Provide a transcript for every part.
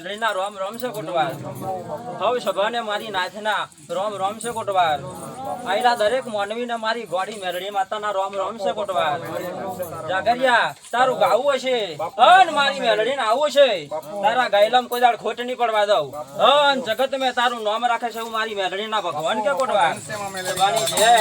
મેલડીના રોમ રોમ છે કોટવાર. હવ સભાને મારી નાથના રોમ રોમ છે કોટવાર. આયલા દરેક માનવીને મારી ગોડી મેરડી માતાના રોમ રોમ છે કોટવાર. જાગરિયા, તારું ગાવું હશે. અન મારી મેલડીને આવું છે તારા ગાયલમ કોઈ દાડ ખોટ નહીં પડવા દઉં. અન જગત મેં તારું નામ રાખે છે હું મારી મેલડીના ભગવાન કે કોટવાર. જય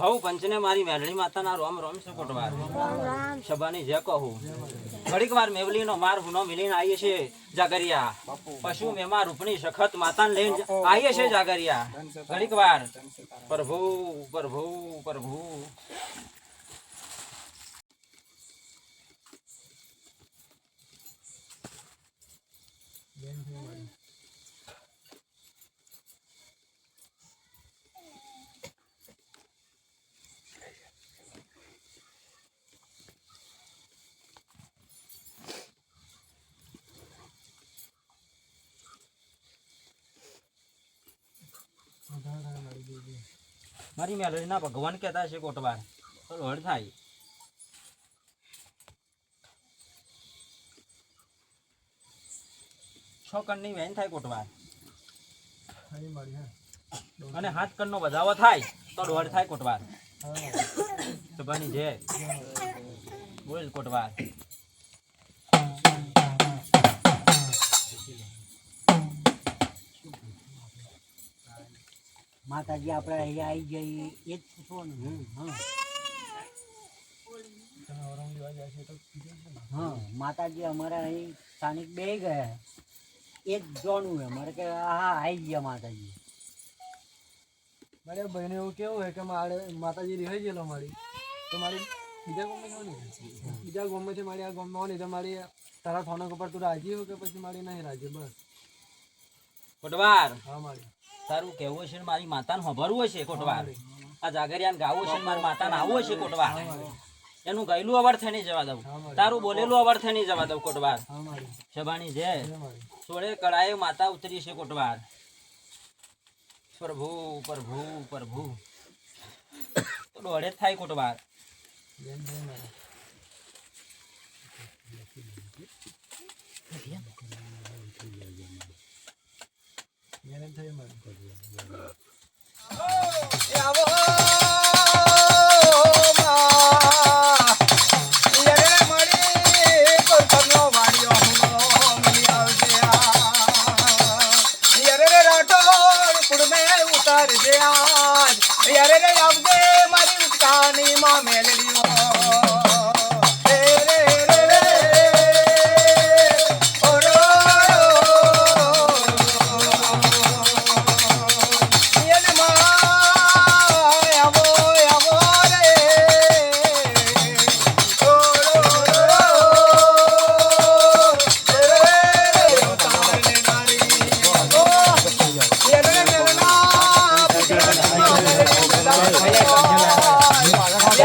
હવ પંચને મારી મેલડી માતાના રોમ રોમ છે કોટવાર સભાની જે કહું. ઘડીક વાર મેવલીનો માર હુનો મિલીને આવીએ છે જાગરિયા. પશુ મેમાં રૂપણી સખત માતાને લઈને આવીએ છે જાગરિયા. ઘડીક વાર. પ્રભુ પ્રભુ પ્રભુ. મારી મેલડીના ભગવાન કહેતા છે કોટવાર હળ થાય. છ કણની વેન થાય કોટવાર અને હાથ કણનો વધાવો થાય તો દોઢ થાય કોટવાર સભાની જય. બોલ કોટવાર માતાજી આપણે અહીંયા આવી જઈએ એ જ પૂછવાનું હા હા માતાજી અમારે અહીં સ્થાનિક બે ગયા. એ જ જોવાનું છે. મારે કે હા આવી ગયા માતાજી. મારે બહેને એવું કેવું હોય કે મારે માતાજી રહી ગયેલો મારી. તો મારી બીજા ગામમાં જવાની બીજા ગામમાંથી મારી આ ગામમાં આવવાની તો મારી તારા થોનક ઉપર તું રાજી હો કે પછી મારી નહીં રાજી? બસ. કોટવાર. હા મારી. તારું કેવું છે મારી મારી માતાને ખબરવું હશે કોટવાર આ જાગરિયાને ગાવું છે મારી માતાને આવવું હશે કોટવાર એનું ગયેલું અવર્થ નહીં જવા દઉં. તારું બોલેલું અવર્થ નહીં જવા દઉં કોટવાર શબાણી જય સોળે કળાએ માતા ઉતરી છે કોટવાર પ્રભુ પ્રભુ પ્રભુ. દોડે થાય કોટવાર કરજે આજ રે આવજે મારી ઉત્કાની માં મેલડી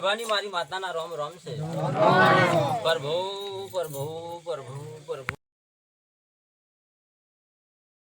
સભાની મારી માતાના રોમ રોમ છે. પ્રભુ પ્રભુ પ્રભુ.